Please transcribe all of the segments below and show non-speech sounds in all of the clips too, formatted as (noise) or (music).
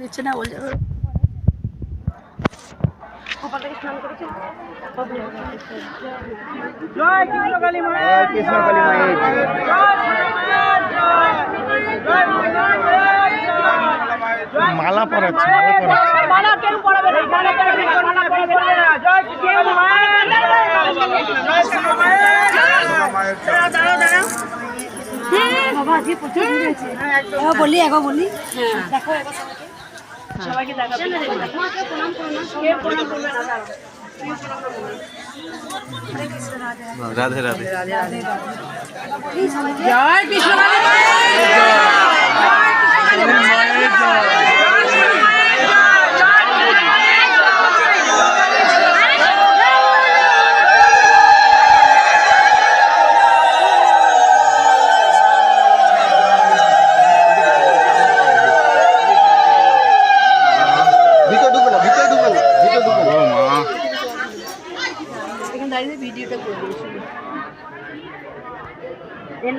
দিচ্ছে না বলছে। মালা প্রচুর ভিড় হয়েছে। একবার বলি একবার বলি। দেখো সবাইকে দেখাবে কেউ প্রণাম করবে না দাঁড়াও। রাধে। রাধে। জয় কৃষ্ণ ভিতরে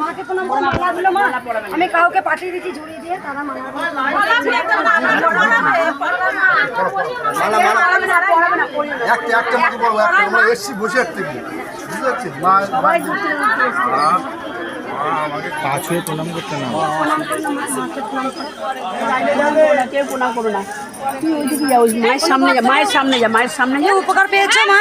মাকে প্রণাম করে। মালা দিল মা আমি কাউকে পাঠিয়ে দিচ্ছি ঝুড়ি দিয়ে তারা মালা একটা একটা মতো একটা আমরা এসছি বসে থেকে বুঝতে পারছেন পাঁচ হয়ে প্রণাম করতে না মায়ের সামনে যা, মায়ের সামনে যা। মায়ের সামনে উপকার পেয়েছ মা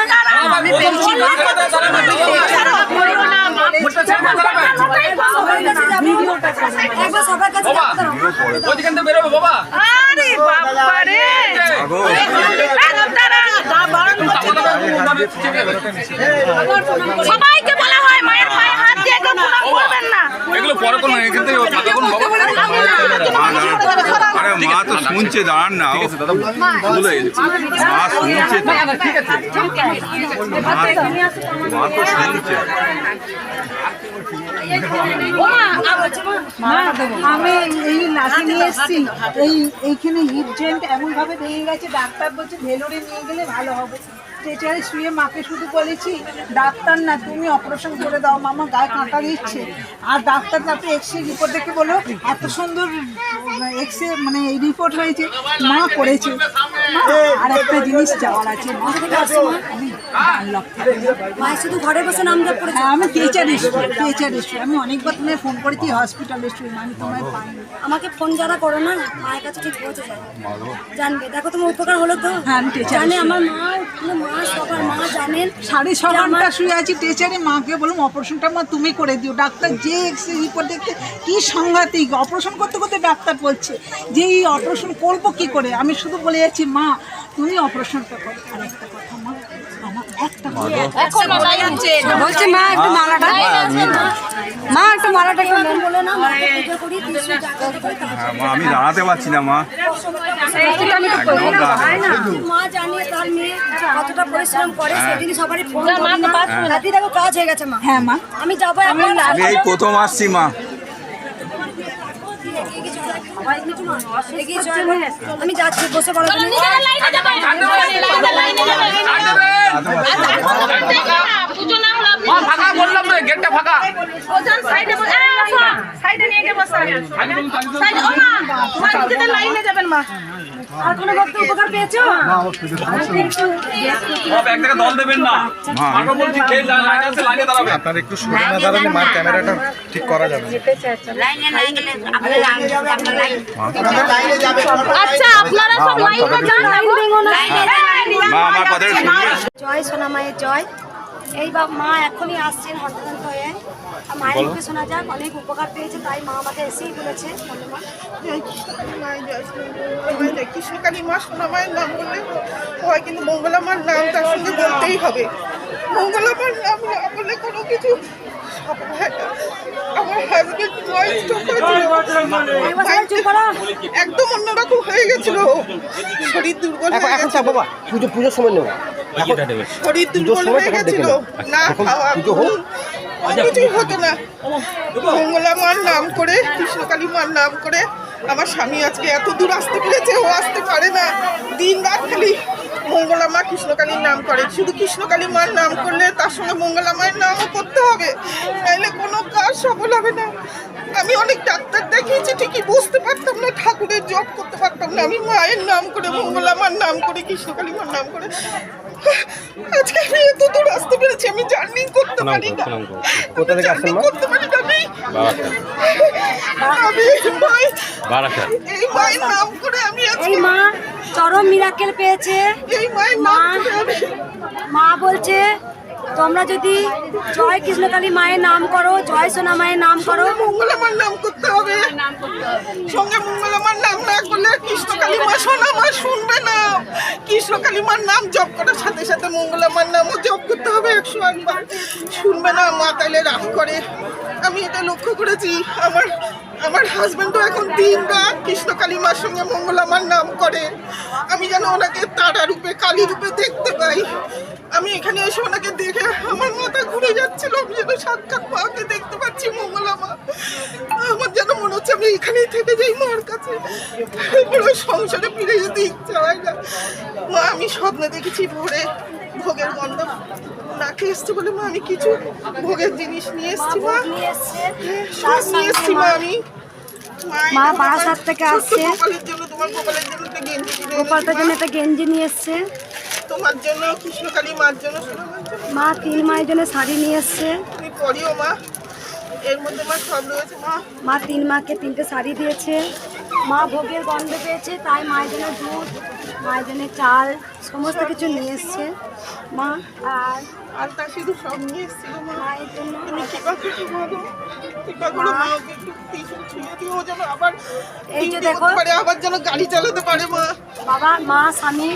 করবেন না এগুলো পরে কোনো এখান থেকে কথা বলুন বাবা আরে মা তো শুনছে দাঁড়ান না দাদা ভুলে মা শুনছে মা তো শুনছে আমি এই লাঠি নিয়ে এসেছি এই এইখানে হিপ জয়েন্ট এমন ভাবে ভেঙে গেছে ডাক্তার বলছে ভেলোরে নিয়ে গেলে ভালো হবে স্ট্রেচারে শুয়ে মাকে শুধু বলেছি ডাক্তার না তুমি অপারেশন করে দাও মামা গায়ে কাঁটা দিচ্ছে। আর ডাক্তার তারপরে এক্স রে রিপোর্ট দেখে বলো এত সুন্দর এক্স রে মানে এই রিপোর্ট হয়েছে মা করেছে। আর একটা জিনিস চাওয়ার আছে মা। আমি থেকে। মায়ের শুধু ঘরে বসে নাম হ্যাঁ আমি টিচার আমি অনেকবার তোমায় ফোন করেছি হসপিটাল আমি তোমায় পাইনি। আমাকে ফোন যারা করো না মায়ের কাছে ঠিক পৌঁছে যাবে জানবে। দেখো তোমার উপকার হলো তো। হ্যাঁ, আমি আমার মা মা সবার মা জানেন সাড়ে ছ ঘণ্টা শুয়ে আছি টেচারে মাকে বললাম অপারেশনটা মা তুমি করে দিও ডাক্তার যে এক্স রিপোর্ট দেখতে কি সাংঘাতিক অপারেশন করতে করতে ডাক্তার বলছে যে এই অপারেশন করব কী করে? আমি শুধু বলে যাচ্ছি মা তুমি অপারেশনটা করো। আর একটা কথা মা আমার একটা কথা বলছে মা একটু মালাটা মা একটু মালাটা তারপর হ্যাঁ, মা আমি দাঁড়াতে পারছি না মা। মা জানে তার মেয়ে কতটা পরিশ্রম করে সেদিনই সবারই ফোন রাতে কাজ হয়ে গেছে মা। হ্যাঁ মা। আমি যাব আমি এই প্রথম আসছি মা। আমি যাচ্ছি, বসে পড়ো ফাঁকা বললাম তো গেটটা ফাঁকা সাইডে সাইডে নিয়ে গিয়ে বসো সাইডে লাইনে যাবেন, মা। আর কোনো ভক্ত উপকার পেয়েছ? সব এক জায়গায় দল দেবেন না। আমরা বলছি কে লাইন আছে লাইনে দাঁড়াবে। আপনার একটু সরে না দাঁড়ালে মার ক্যামেরাটা ঠিক করা যাবে আচ্ছা আপনারা সব লাইনে যান। মা আমার কথাটা শুনবে জয় সোনা মায়ের জয়। এই বা মা এখনই আসছেন আর মায়ের মুখে শোনা যাক অনেক উপকার পেয়েছে তাই মা আমাকে এসেই বলেছে। বলে মা নাম বললে হয় কিন্তু মঙ্গলামার নাম তার সঙ্গে বলতেই হবে। মঙ্গলামার নাম না বললে কোনো কিছু। আমার হাজবেন্ড একদম অন্যরকম হয়ে গেছিল। শরীর দুর্বল হয়ে গেছিল। বাবা পুজো পুজোর সময় নেব। শরীর দুর্বল হয়ে গেছিল। না খাওয়া কিছুই হতো না। মঙ্গলা মার নাম করে কৃষ্ণকালী মার নাম করে আমার স্বামী আজকে এত দূর আসতে পেরেছে ও আসতে পারে না। দিন রাত খালি মঙ্গলা মা কৃষ্ণকালীর নাম করে। শুধু কৃষ্ণকালী মার নাম করলে তার সঙ্গে মঙ্গলা মায়ের নামও করতে হবে। নাইলে কোনো কাজ সফল হবে না। আমি অনেক ডাক্তার দেখিয়েছি ঠিকই বুঝতে পারতাম না ঠাকুরের জপ করতে পারতাম না। আমি মায়ের নাম করে মঙ্গলা মার নাম করে কৃষ্ণকালী মার নাম করে। আজকে আমি এত দূর আসতে পেরেছি আমি জার্নি করতে পারি না। কোথা থেকে আসছেন করতে পারি না আমি। আমি এই মায়ের- নাম করে আমি আজকে চরম মিরাকেল পেয়েছে। মা মা বলছে তোমরা যদি জয় কৃষ্ণকালী মায়ের নাম করো জয় সোনা মায়ের নাম করো। মঙ্গলামার নাম করতে হবে। সঙ্গে মঙ্গলামার নাম না করলে কৃষ্ণকালী মা সোনা মা শুনবে না। কৃষ্ণকালী মার নাম জপ করার সাথে সাথে মঙ্গলামার নামও জপ করতে হবে একশো একবার। শুনবে না মা তাইলে রাগ করে। আমি এটা লক্ষ্য করেছি। আমার আমার হাজবেন্ডও এখন দিন রাত কৃষ্ণকালী মার সঙ্গে মঙ্গলামার নাম করে। আমি যেন ওনাকে তারা রূপে, কালী রূপে দেখতে পাই। আমি এখানে এসে ওনাকে দেখে আমার মাথা ঘুরে যাচ্ছিল। আমি যেন সাক্ষাৎ মাকে দেখতে পাচ্ছি মঙ্গলা মা আমার যেন মনে হচ্ছে আমি এখানেই থেকে যাই মার কাছে। সংসারে ফিরে যেতে ইচ্ছা হয় না। মা, আমি স্বপ্নে দেখেছি ভোরে। ভোগের গন্ধ নাকে এসছে বলে মা আমি কিছু ভোগের জিনিস নিয়ে এসছি মা। নিয়ে এসছে। নিয়ে এসছি মা আমি। মা বারাসাত থেকে আসছে। একটা গেঞ্জি গোপালটার জন্য একটা গেঞ্জি নিয়ে এসছে। তোমার জন্য কৃষ্ণকালী মার জন্য মা তিন মায়ের জন্য শাড়ি নিয়ে এসছে। তুমি মা। এর মধ্যে মা সব রয়েছে মা। মা তিন মাকে তিনটে শাড়ি দিয়েছে। মা ভোগের গন্ধ পেয়েছে তাই মায়ের জন্য দুধ। মায়ের জন্য চাল সমস্ত কিছু নিয়ে এসছে। মা আর আলতা সিঁদুর সব নিয়ে এসেছিল মায়ের জন্য। তুমি করে এই যে দেখো। আবার যেন গাড়ি চালাতে পারে মা। বাবা মা স্বামী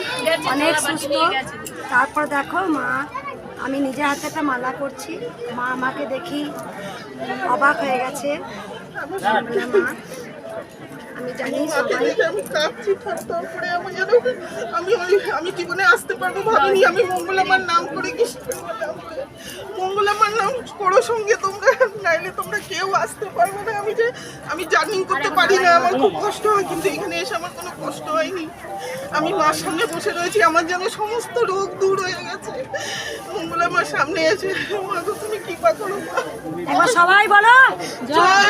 অনেক সুস্থ। তারপর দেখো মা আমি নিজে হাতে একটা মালা করছি মা আমাকে দেখি অবাক হয়ে গেছে। মা আমি জানি আমি আমি জীবনে আসতে পারব ভাবিনি আমি মঙ্গলামার নাম করে নাম করে মঙ্গলামার নাম করো সঙ্গে তোমরা নাইলে তোমরা কেউ আসতে পারবে না। আমি যে আমি জার্নি করতে পারি না আমার খুব কষ্ট হয় কিন্তু এখানে এসে আমার কোনো কষ্ট হয়নি। আমি মার সামনে বসে রয়েছি আমার যেন সমস্ত রোগ দূর হয়ে গেছে। মঙ্গলামার সামনে এসে মা তুমি কৃপা করো মা। সবাই বলো জয়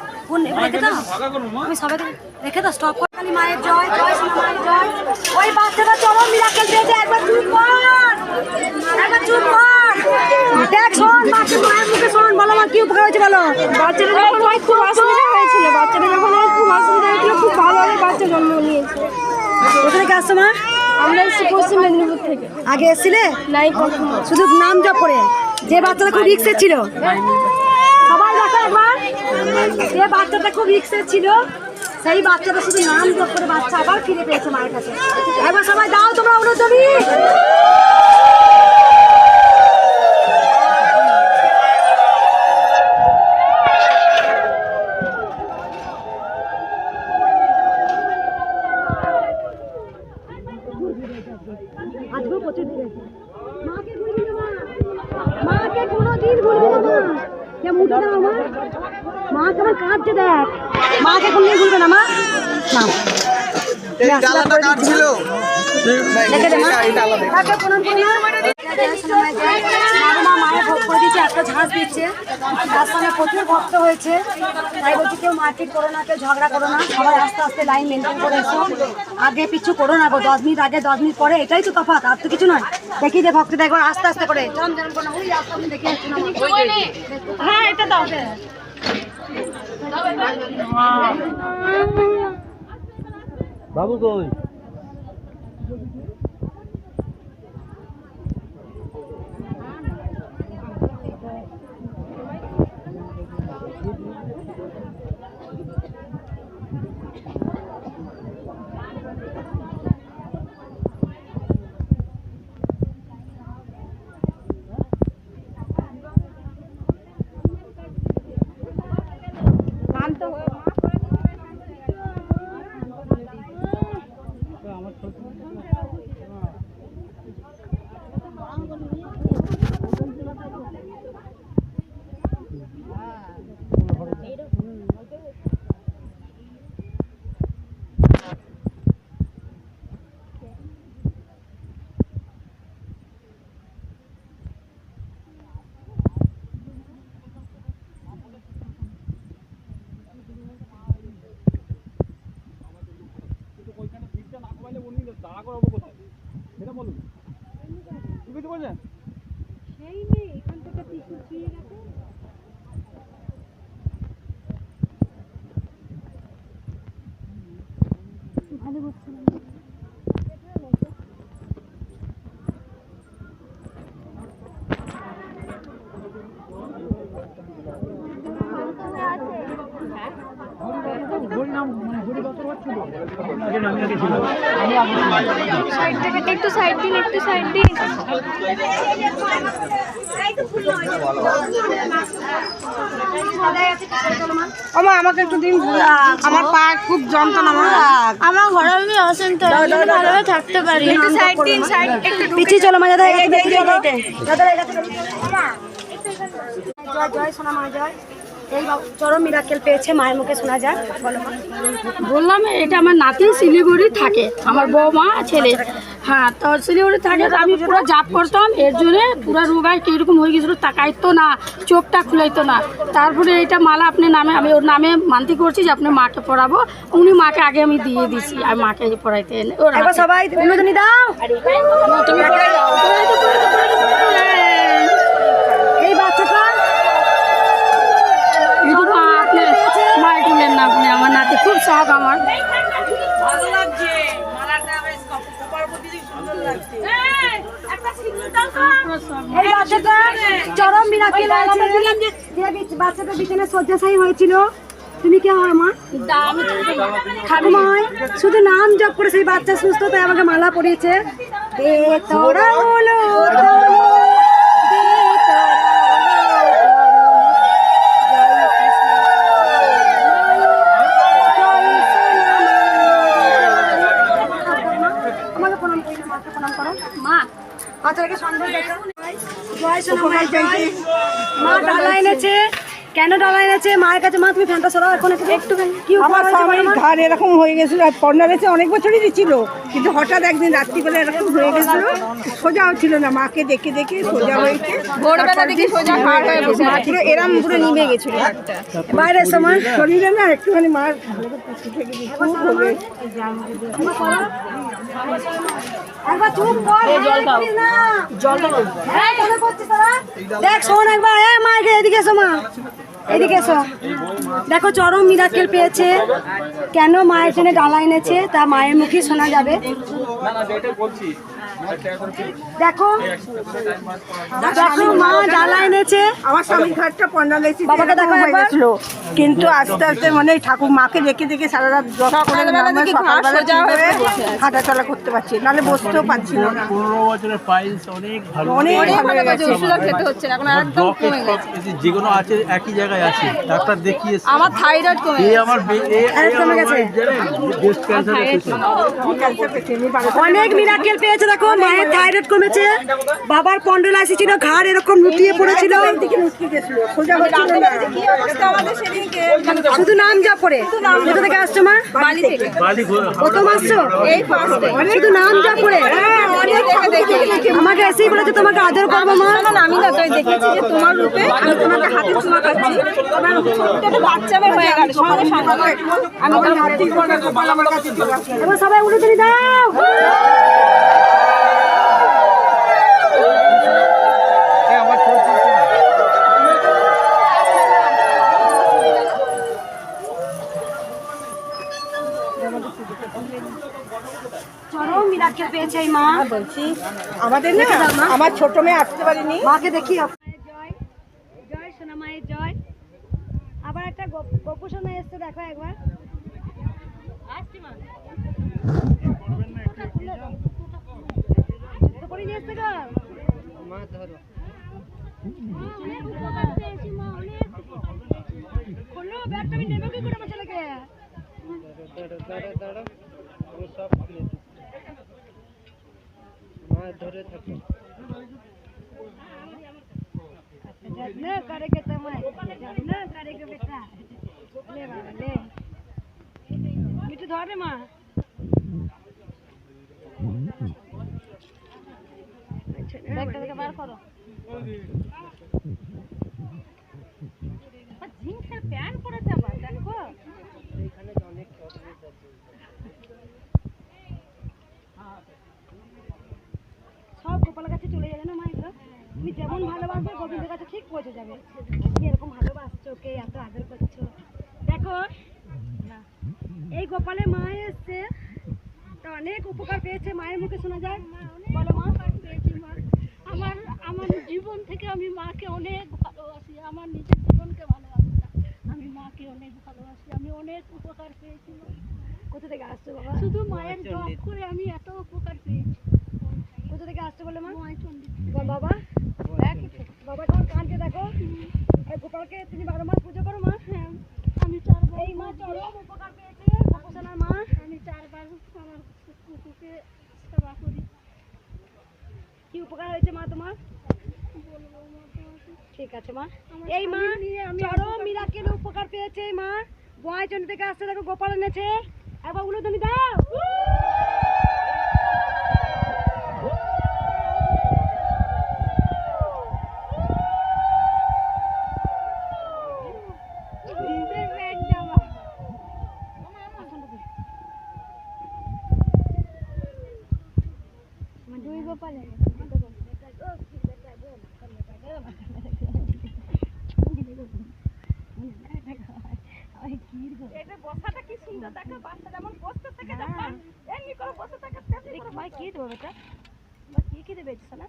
কোন রেখে দাও। আমি সবাইকে রেখে দাও স্টপ করে। খালি মায়ের জয় জয় মায়ের জয়। ওই বাচ্চাটা চরম মিরাকেল পেয়েছে। একবার চুপ কর। একবার চুপ কর। দেখ শোন বাচ্চা মায়ের মুখে শোন। বলো কি উপকার হয়েছে বলো? বাচ্চাটা যখন ওই খুব অসুবিধা হয়েছিল বাচ্চাটা যখন ওই খুব অসুবিধা হয়েছিল খুব ভালোভাবে বাচ্চা জন্ম নিয়েছে। কোথা থেকে আসছো মা? আমরা এসেছি পশ্চিম মেদিনীপুর থেকে। আগে এসেছিলে? নাই শুধু নাম জপ করে। যে বাচ্চাটা খুব রিক্সে ছিল। যে বাচ্চাটা খুব রিক্সে ছিল, সেই বাচ্চাটা শুধু নাম যোগ করে বাচ্চা আবার ফিরে পেয়েছে মায়ের কাছে। একবার সবাই দাও তোমরা অনুদমী আজকেও মাকে কোনোদিন ঘুরবি না মা। আমার ডালাটা কার ছিল? দেখে মা। প্রণাম করো না মা মায়ের ভোগ করে দিচ্ছে একটা ঝাঁস দিচ্ছে। তার সঙ্গে প্রচুর ভক্ত হয়েছে। তাই বলছি কেউ মারপিট করো না কেউ ঝগড়া করো না। সবাই আস্তে আস্তে লাইন মেনটেন করে এসো। আগে পিছু করো না গো দশ মিনিট আগে দশ মিনিট পরে এটাই তো তফাৎ আর তো কিছু নয়। দেখি যে ভক্তটা একবার আস্তে আস্তে করে। ওই আস্তে দেখে মা। হ্যাঁ এটা দাও। বাবু করবো একটু সাইড দিন একটু সাইড দিন। আমা আমাকে একটু দিন। আমার পা খুব যন্ত্রণা আমার ঘরে আমি অশান্ত ভালোভাবে থাকতে পারি একটু সাইড দিন সাইড একটু পিছিয়ে চলো মা দাদা এই এই দাদা এই কাছে জয় জয় সোনা মা জয়। এই চরম মিরাকেল পেয়েছে মায়ের মুখে শোনা যাক। বললাম এটা আমার নাতি শিলিগুড়ি থাকে। আমার বৌমা ছেলে। হ্যাঁ তো শিলিগুড়ি থাকে তো আমি পুরো জাপ করতাম। এর জন্য পুরো রোগায় কীরকম হয়ে গেছিল তাকাইতো না চোখটা খুলাইতো না। তারপরে এটা মালা আপনার নামে আমি ওর নামে মানতি করছি যে আপনি মাকে পড়াবো। উনি মাকে আগে আমি দিয়ে দিছি আর মাকে পড়াইতে এনে ওর। সবাই উন্নতনি দাও। তুমি পড়াই দাও পড়াই দাও, পড়াই দাও, পড়াই দাও, পড়াই দাও। এই বাচ্চাটা কিন্তু মা আপনি মা তুলেন না আপনি আমার নাতি খুব শখ আমার এই, একটা সিগন্যাল দাও তো এই বাচ্চাটা চরম যে বাচ্চাটা বিছানায় শয্যাশায়ী হয়েছিল। তুমি কে হয় মা? শুধু নাম জপ করে সেই বাচ্চা সুস্থ তাই আমাকে মালা পরিয়েছে। এ তোরা হলো তরু, এ তোরা হলো আমাকে প্রণাম করো মাকে প্রণাম করো মা বাচ্চাটাকে সন্দেহ দেখো। মা ডালা এনেছে। কেন ডালা এনেছে? মায়ের কাছে মা তুমি ফ্যানটা সরাও এখন একটু একটু কি আমার স্বামীর মা? এরকম হয়ে গেছিল আর অনেক বছরই ছিল কিন্তু হঠাৎ একদিন রাত্রিবেলা এরকম হয়ে গেছিল সোজাও ছিল না। মাকে দেখে দেখে সোজা হয়েছে। ভোরবেলা দেখে সোজা ঘাড় হয়ে বসে পুরো এরম পুরো নিভে গেছিল। ঘাড়টা বাইরে এসো শরীরে না একটুখানি মার খুব। একবার চুপ কর হ্যাঁ কেন করছিস তোরা? দেখ শোন একবার। হ্যাঁ মা এদিকে- এদিকে এসো মা। এদিকে এসো। দেখো চরম মিরাকেল পেয়েছে। কেন মায়ের জন্য ডালা এনেছে? তা মায়ের মুখে শোনা যাবে। দেখো দেখো মা ডালা এনেছে। আমার স্বামীর ঘাটটা কর্নার এসে বাবাকে দেখো হয়ে গেছিল। কিন্তু আস্তে আস্তে মানে ঠাকুর মাকে দেখে দেখে সারা রাত জপ করে হাঁটা চলা করতে পারছি নাহলে বসতেও পারছি না। পনেরো বছরের পাইলস অনেক ভালো। অনেক ভালো গেছে। খেতে হচ্ছে এখন একদম কমে গেছে। যেগুলো আছে একই জায়গায় আছে ডাক্তার দেখিয়ে আমার থাইরয়েড কমে আমার কমে গেছে? অনেক মিরাকেল পেয়েছে দেখো। মায়ের থাইরয়েড কমেছে বাবার পন্ডলাইসি ছিল ঘাড় এরকম লুটিয়ে পড়েছিল। শুধু নাম যা পড়ে। কোথা থেকে আসছো মা? প্রথম আসছো? শুধু নাম যা পড়ে। হ্যাঁ দেখেছি। আমাকে এসেই বলেছে তোমাকে আদর করব মা। আমি না তাই দেখেছি যে তোমার রূপে আমি তোমাকে হাতে চুমা খাচ্ছি। তোমার বাচ্চা হয়ে গেল। আমি সবাই উলুধুনি দাও। মিরাক্কেল পেয়েছে এই মা। বলছি। আমাদের না আমার ছোট মেয়ে আসতে পারেনি। মাকে দেখি। জয় জয় সোনা মায়ের জয়। আবার একটা গপ- সোনা এসছে দেখো একবার। তো করে নিয়ে এসছে গো? খোলো, ব্যাগটা আমি নেব কি করে আমার ছেলেকে? হ্যাঁ ধরে থাকো যত্ন করে কে তোমায় যত্ন করে কে বেটা লে বাবা লে মিঠু ধরে মা ডাক্তারকে বার করো জিন্সের প্যান্ট পরে যাবা দেখো তুমি যেমন ভালোবাসবে গোবিন্দের কাছে ঠিক পৌঁছে যাবে। কি এরকম ভালোবাসছো কে এত আদর করছ। দেখো এই গোপালের মা এসছে। তা অনেক উপকার পেয়েছে মায়ের মুখে শোনা যায়। বলো মা। পেয়েছি মা। আমার আমার জীবন থেকে আমি মাকে অনেক ভালোবাসি। আমার নিজের জীবনকে ভালোবাসি আমি মাকে অনেক ভালোবাসি। আমি অনেক উপকার পেয়েছি কোথা থেকে আসছো বাবা? শুধু মায়ের জব করে আমি এত উপকার পেয়েছি। কোথা থেকে আসছো বলে মা? বাবা তোমার কানকে দেখো এই গোপালকে তুমি বারো মাস পুজো করো মা। হ্যাঁ। আমি চারবার এই মা চরম উপকার পেয়েছে। গোপোষণার মা। আমি চারবার আমার কুকুরকে সেবা করি। কি উপকার হয়েছে মা তোমার? ঠিক আছে মা। এই মা নিয়ে আমি চরম মিরাকেল উপকার পেয়েছে এই মা। বয়চন্ডী থেকে আসছে দেখো গোপাল এনেছে। একবার উলুধনি দাও। দুই গোপালের এটা বসাটা কি সুন্দর দেখো বাচ্চা যেমন বসতে থাকে হ্যাঁ। এমনি করে বসে থাকে দেখ ভাই কি দেবো বেটা বা কি কি দেবে না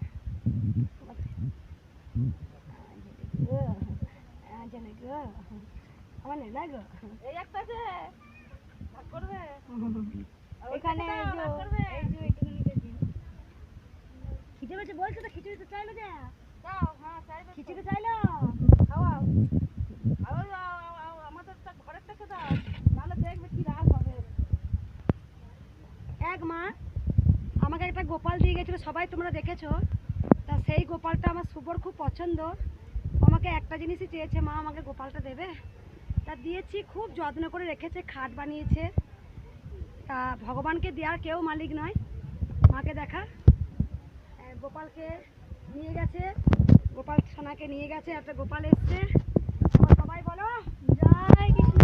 জানে গো আমার নেই না গো এই একটা যে ভাগ করবে এখানে এই যে এই যে একটুখানি দিন খিচে বেছে বলছো তো খিচুড়ি তো চাইলো যে দাও হ্যাঁ চাইবে খিচুড়ি চাইলো খাওয়াও আবার আমাদের ঘরের থেকে দাও তাহলে দেখবে কি রাগ হবে এক মা আমাকে একটা গোপাল দিয়ে গেছিল সবাই তোমরা দেখেছ? তা সেই গোপালটা আমার শুভর খুব পছন্দ। আমাকে একটা জিনিসই চেয়েছে মা আমাকে গোপালটা দেবে। তা দিয়েছি খুব যত্ন করে রেখেছে খাট বানিয়েছে। তা ভগবানকে দেওয়ার কেউ মালিক নয়। মাকে দেখা। গোপালকে নিয়ে গেছে। গোপাল সোনাকে নিয়ে গেছে একটা গোপাল এসছে। সবাই বলো জয় কৃষ্ণ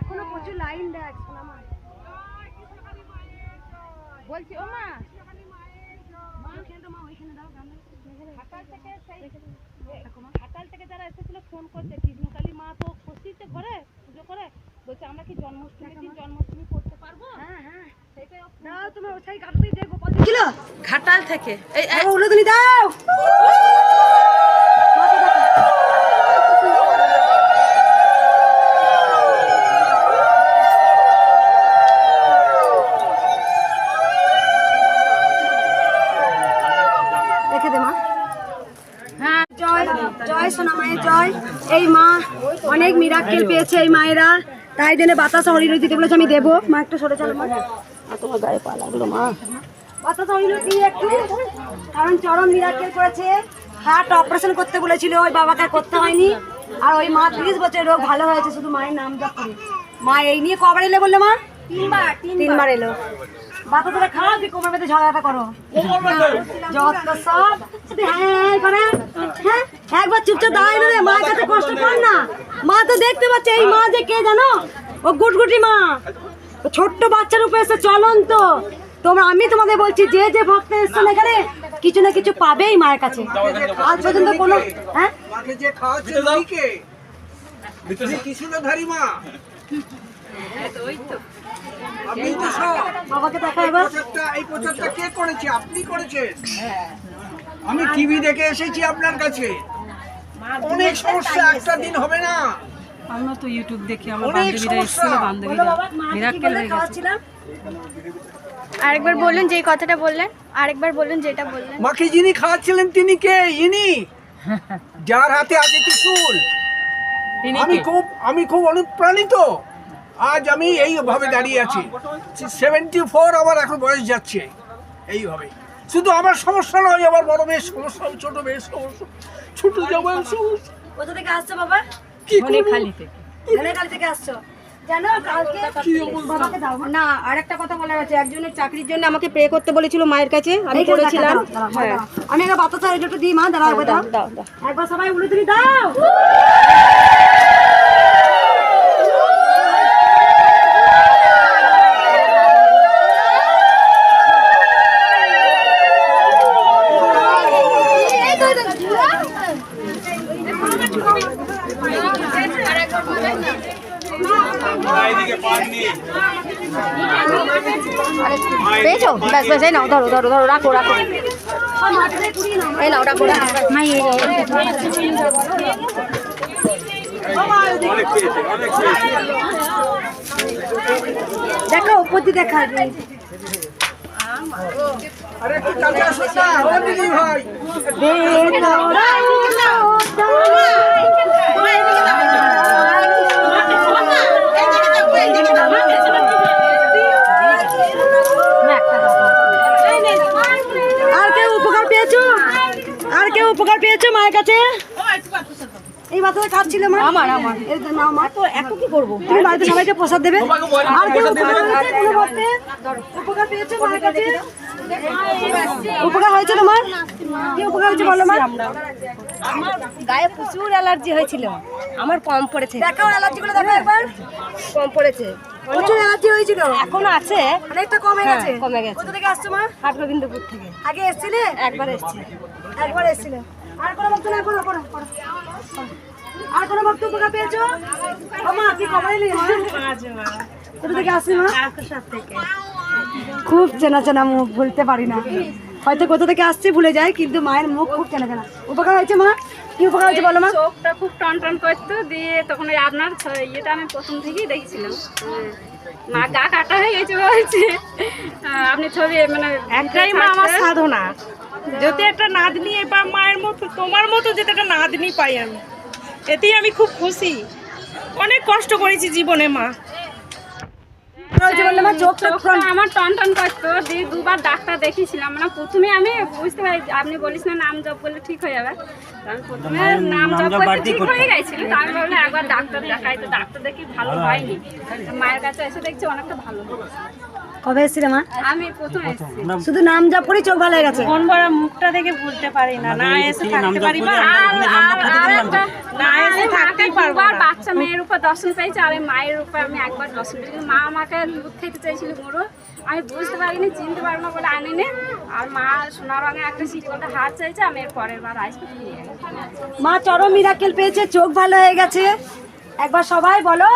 এখনও প্রচুর লাইন দেখ সোনা মা বলছি ও মা হাটাল থেকে সেই থেকে যারা এসেছিল ফোন করছে কৃষ্ণকালী মা তো ষষ্ঠীতে ঘরে পুজো করে বলছে আমরা কি জন্মাষ্টমী দিন জন্মাষ্টমী করতে পারব? হ্যাঁ হ্যাঁ। গোপাল দিছিল ঘাটাল থেকে। এই তুমি দাও মাকে দেখো। রেখে দে মা হ্যাঁ জয় জয় সোনা মায়ের জয় এই মা অনেক পেয়েছে এই মায়েরা। তাই জন্য বাতাসা হরিণ দিতে বলেছে আমি দেবো। মা একটু সরে চলো মা। আর তোমার গায়ে পা লাগল মা। বাতাসা হরিণ দিয়ে একটু কারণ চরম মিরাক্কেল করেছে। হার্ট অপারেশন করতে বলেছিল ওই বাবাকে আর করতে হয়নি। আর ওই মা তিরিশ বছর রোগ ভালো হয়েছে শুধু মায়ের নাম জপ করে। মা এই নিয়ে কবার এলে বললে মা? তিনবার তিনবার। এলো। তোরা খাও তুই কোমর বেঁধে ঝগড়াটা করো। যত সব। হ্যাঁ হ্যাঁ করে হ্যাঁ একবার চুপচাপ দাঁড়াই না রে মায়ের কাছে কষ্ট কর না। মা তো দেখতে পাচ্ছে, এই মা যে কে জানো? ও গুটগুটি মা। ছোট্ট বাচ্চার উপরে এসে চলন্ত। তোমরা, আমি তোমাদের বলছি, যে যে ভক্ত এসছেন এখানে, কিছু না কিছু পাবেই মায়ের কাছে। আজ পর্যন্ত কোনো হ্যাঁ? আমি টিভি দেখে এসেছি আপনার কাছে। অনেক সমস্যা একটা দিন হবে না। আমরা তো ইউটিউব দেখি আমার বান্ধবীরা এসেছিল বান্ধবীরা। মিরাক্কেল হয়ে গেছে। আরেকবার বলুন যে কথাটা বললেন আরেকবার বলুন যেটা বললেন। মাকে যিনি খাওয়াচ্ছিলেন তিনি কে? ইনি? যার হাতে আছে ত্রিশূল। আমি খুব আমি খুব অনুপ্রাণিত। আজ আমি এইভাবে দাঁড়িয়ে আছি। সেভেন্টি ফোর আমার এখন বয়স যাচ্ছে। এইভাবে। শুধু আমার সমস্যা নয় আমার বড় মেয়ের সমস্যা ছোট মেয়ের সমস্যা। ছোট জামাই সমস্যা কোথা থেকে আসছো বাবা? কি? খালি থেকে। খালি থেকে আসছো। জানো কালকে বাবাকে দাও। না আরেকটা কথা বলার আছে। একজনের চাকরির জন্য আমাকে প্রে করতে বলেছিল মায়ের কাছে। আমি করেছিলাম দাঁড়াও। আমি একটা বাতাসা একটু দিই মা দাঁড়াও একবার দাও দাও দাও একবার সবাই উলুতুলি দাও। পেয়েছ? ব্যাস ব্যাস এই নাও ধরো ধরো ধরো রাখো রাখো। এই নাও রাখো। দেখো উপর দিয়ে দেখা আরে একটু কাছে আসুন না ভাই আর কেউ উপকার পেয়েছ আর কেউ উপকার পেয়েছ মায়ের কাছে? এই বাচ্চাটা কাঁদছিল মা। আমার আমার। নাও মা। তো এত কি করব? তুমি বাড়িতে সবাইকে প্রসাদ দেবে? আর কেউ উপকার পেয়েছ মায়ের কাছে? উপকার হয়েছে তোমার কি উপকার হয়েছে বলো মা? গায়ে প্রচুর অ্যালার্জি হয়েছিল। আমার কম পড়েছে। দেখাও অ্যালার্জি গুলো দেখো একবার। কম পড়েছে। প্রচুর অ্যালার্জি হয়েছিল। এখনও আছে। অনেকটা কমে গেছে। হ্যাঁ, কমে গেছে। কোথা থেকে আসছো মা? হাট গোবিন্দপুর থেকে। আগে এসেছিলে? একবার এসেছি। একবার এসেছিলে। আর ও কি থেকে খুব চেনা চেনা মুখ ভুলতে পারি না। হয়তো কোথা থেকে আসছে ভুলে যায় কিন্তু মায়ের মুখ খুব চেনা চেনা। উপকার হয়েছে মা? কি উপকার হয়েছে বলো মা? চোখটা খুব টন টন করতো, দিয়ে তখন ওই আপনার ইয়েটা আমি প্রথম থেকেই দেখেছিলাম। মা গা কাটা হয়ে গেছে বলছে। আপনি ছবি মানে একটাই মা আমার সাধনা। যদি একটা নাতনি বা মায়ের মতো তোমার মতো যদি একটা নাতনি পাই আমি এতেই আমি খুব খুশি। অনেক কষ্ট করেছি জীবনে মা। আমার টন টন করতো। দিয়ে দুবার ডাক্তার দেখিয়েছিলাম। মানে প্রথমে আমি বুঝতে পারি আপনি বলিস না নাম জপ করলে ঠিক হয়ে যাবে। আমি প্রথমে নাম জপ করতে ঠিক হয়ে গেছিল। তো আমি ভাবলাম একবার ডাক্তার দেখাই। তো ডাক্তার দেখি ভালো হয়নি। মায়ের কাছে এসে দেখছি অনেকটা ভালো হয়েছে। কবে এসেছিলে মা? আমি প্রথম এসেছি। শুধু নাম যা পড়ি চোখ ভালো হয়ে গেছে। মন বড় মুখটা দেখে ভুলতে পারি না না এসে থাকতে পারি না আর আর আর না এসে থাকতেই পারব না। বাচ্চা মেয়ের উপর দর্শন পেয়েছি আর মায়ের উপর আমি একবার দর্শন পেয়েছি। মা আমাকে দুধ খেতে চাইছিল গরু আমি বুঝতে পারিনি চিনতে পারব না বলে আনিনি। আর মা সোনা রঙের একটা সিটিকলটা হাত চাইছে আমি এর পরের বার আসব। মা চরম মিরাকেল পেয়েছে চোখ ভালো হয়ে গেছে। একবার সবাই বলো।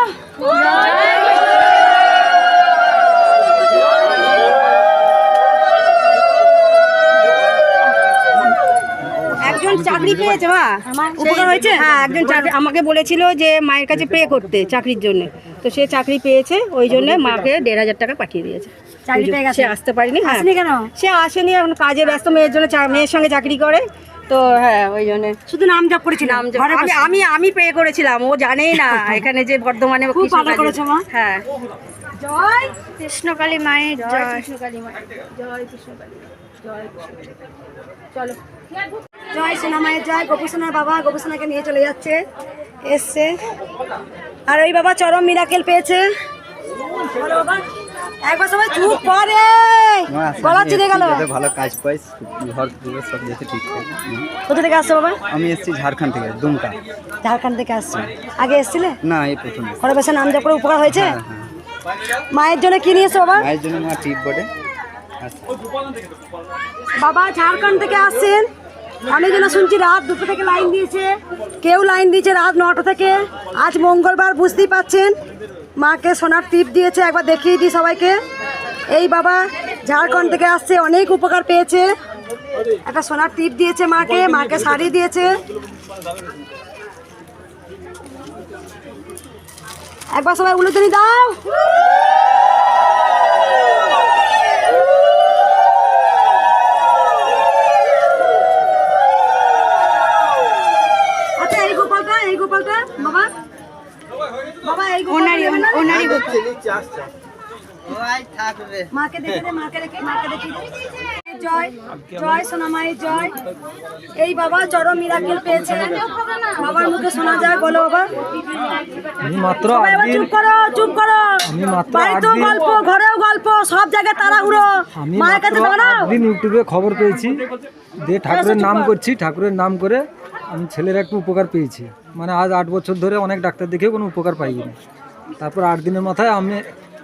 একজন চাকরি পেয়েছে মা উপকার হয়েছে? হ্যাঁ একজন চাকরি আমাকে বলেছিল যে মায়ের কাছে পে করতে চাকরির জন্য। তো সে চাকরি পেয়েছে ওই জন্য মাকে দেড় হাজার টাকা পাঠিয়ে দিয়েছে? সে আসতে পারিনি হ্যাঁ। আসেনি কেন? সে আসেনি এখন কাজে ব্যস্ত মেয়ের জন্য চা- মেয়ের সঙ্গে চাকরি করে। তো হ্যাঁ ওই জন্য। শুধু নাম জপ করেছিলাম নাম জপ- আমি আমি আমি পে করেছিলাম ও জানেই না (laughs) এখানে যে বর্ধমানে খুব ভালো কাজে- মা। হ্যাঁ। জয় কৃষ্ণকালী মায়ের জয় কৃষ্ণকালী মা। জয় কৃষ্ণকালী জয় কৃষ্ণ চলো। জয় সোনা মায়ের জয় গোপুসোনার বাবা গোপুসোনাকে নিয়ে চলে যাচ্ছে এসছে। আর ওই বাবা চরম মিরাকেল পেয়েছে। বলো একবার সবাই চুপ করে। গলা চিনে গেল। ভালো কাজ পাই ঘর দুটো সব যেতে ঠিক কোথা থেকে আসছো বাবা? আমি এসেছি ঝাড়খণ্ড থেকে দুমকা। ঝাড়খণ্ড থেকে আসছো। আগে এসছিলে? না এই প্রথম। ঘরে বসে নাম জপ করে উপকার হয়েছে? হ্যাঁ হ্যাঁ। মায়ের জন্য কি নিয়েছো বাবা? মায়ের জন্য মা টিপ বটে বাবা ঝাড়খণ্ড থেকে আসছেন। অনেক জন শুনছি রাত দুটো থেকে লাইন দিয়েছে। কেউ লাইন দিয়েছে রাত নটা থেকে। আজ মঙ্গলবার বুঝতেই পাচ্ছেন, মাকে সোনার টিপ দিয়েছে, একবার দেখিয়ে দিই সবাইকে। এই বাবা ঝাড়খণ্ড থেকে আসছে, অনেক উপকার পেয়েছে। একটা সোনার টিপ দিয়েছে মাকে মাকে শাড়ি দিয়েছে। একবার সবাই উলুদনি দাও। গোপালটা বাবা? বাবা এই ওনারি ওনারি মাকে দেখে দে মাকে দেখে মাকে দেখে জয় জয় সোনামাই জয়। এই বাবা চরম মিরাকেল পেয়েছে। বাবার মুখে শোনা যায় বলো বাবা। মাত্র চুপ করো চুপ করো। মাত্র বাড়িতেও গল্প ঘরেও গল্প সব জায়গায় তাড়াহুড়ো মায়ের কাছে দাঁড়াও দিন ইউটিউবে খবর পেয়েছি। দিয়ে ঠাকুরের নাম করছি ঠাকুরের নাম করে আমি ছেলের একটু উপকার পেয়েছি। মানে আজ আট বছর ধরে অনেক ডাক্তার দেখেও কোনো উপকার পাইনি। তারপর আট দিনের মাথায় আমি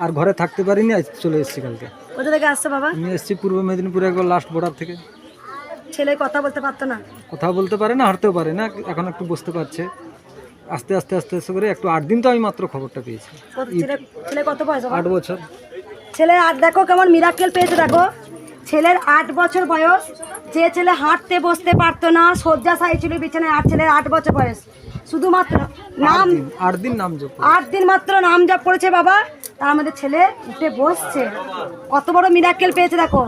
আর ঘরে থাকতে পারিনি আজ চলে এসেছি কালকে। কোথা থেকে আসছো বাবা? আমি এসেছি পূর্ব মেদিনীপুরে একবার লাস্ট বর্ডার থেকে। ছেলে কথা বলতে পারতো না। কথা বলতে পারে না হাঁটতেও পারে না এখন একটু বুঝতে পারছে। আস্তে আস্তে আস্তে আস্তে করে একটু আট দিন তো আমি মাত্র খবরটা পেয়েছি। ছেলে ছেলে কত বয়স আট বছর। ছেলে আর দেখো কেমন মিরাকেল পেয়েছে দেখো। ছেলের আট বছর বয়স। যে ছেলে হাঁটতে বসতে পারতো না শয্যা সাই ছিল বিছানায় আর ছেলের আট বছর বয়স। শুধুমাত্র নাম আট দিন নাম জপ আট দিন মাত্র নাম জপ করেছে বাবা। তার আমাদের ছেলে উঠে বসছে। কত বড় মিরাকেল পেয়েছে দেখো।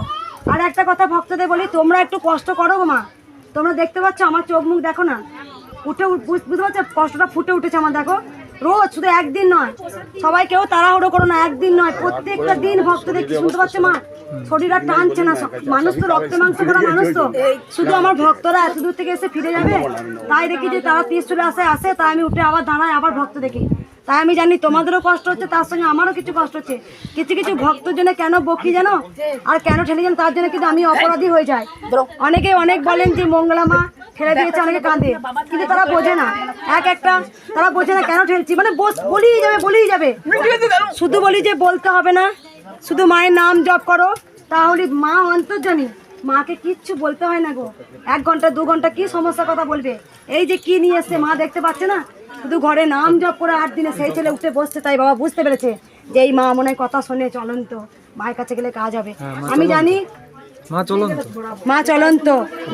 আর একটা কথা ভক্তদের বলি তোমরা একটু কষ্ট করো মা। তোমরা দেখতে পাচ্ছ আমার চোখ মুখ দেখো না। উঠে বুঝতে পারছ? কষ্টটা ফুটে উঠেছে আমার দেখো। রোজ শুধু একদিন নয়। সবাই কেউ তাড়াহুড়ো করো না, একদিন নয়, প্রত্যেকটা দিন ভক্তদের কি শুনতে পাচ্ছে মা? শরীর টানছে না মানুষ তো রক্ত মাংস করা মানুষ তো। শুধু আমার ভক্তরা এত দূর থেকে এসে ফিরে যাবে? তাই দেখি যে তারা তীর চলে আসে আসে, তাই আমি উঠে আবার দাঁড়াই, আবার ভক্ত দেখি। তাই আমি জানি তোমাদেরও কষ্ট হচ্ছে, তার সঙ্গে আমারও কিছু কষ্ট হচ্ছে। কিছু কিছু ভক্তর জন্য কেন বকি জানো আর কেন ঠেলে যেন? তার জন্য কিন্তু আমি অপরাধী হয়ে যাই। অনেকে অনেক বলেন যে মঙ্গলা মা ঠেলে দিয়েছে অনেকে কাঁদে। কিন্তু তারা বোঝে না। এক একটা তারা বোঝে না কেন ঠেলছি। মানে বস বলিই যাবে বলিই যাবে। শুধু বলি যে বলতে হবে না। শুধু মায়ের নাম জপ করো। তাহলে মা অন্তর্জানী। মাকে কিচ্ছু বলতে হয় না গো। এক ঘণ্টা দু ঘণ্টা কি সমস্যার কথা বলবে? এই যে কি নিয়ে এসছে মা দেখতে পাচ্ছে না? শুধু ঘরে নাম জপ করে আট দিনে সেই ছেলে উঠে বসছে তাই বাবা বুঝতে পেরেছে যে এই মা মনে হয় কথা শোনে চলন্ত। মায়ের কাছে গেলে কাজ হবে। আমি জানি মা চলন্ত? মা চলন্ত।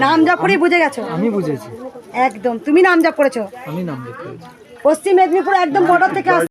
নাম জপ করেই বুঝে গেছো? আমি বুঝেছি। একদম। তুমি নাম জপ করেছ? আমি নাম জপ করেছি। পশ্চিম মেদিনীপুর একদম বর্ডার থেকে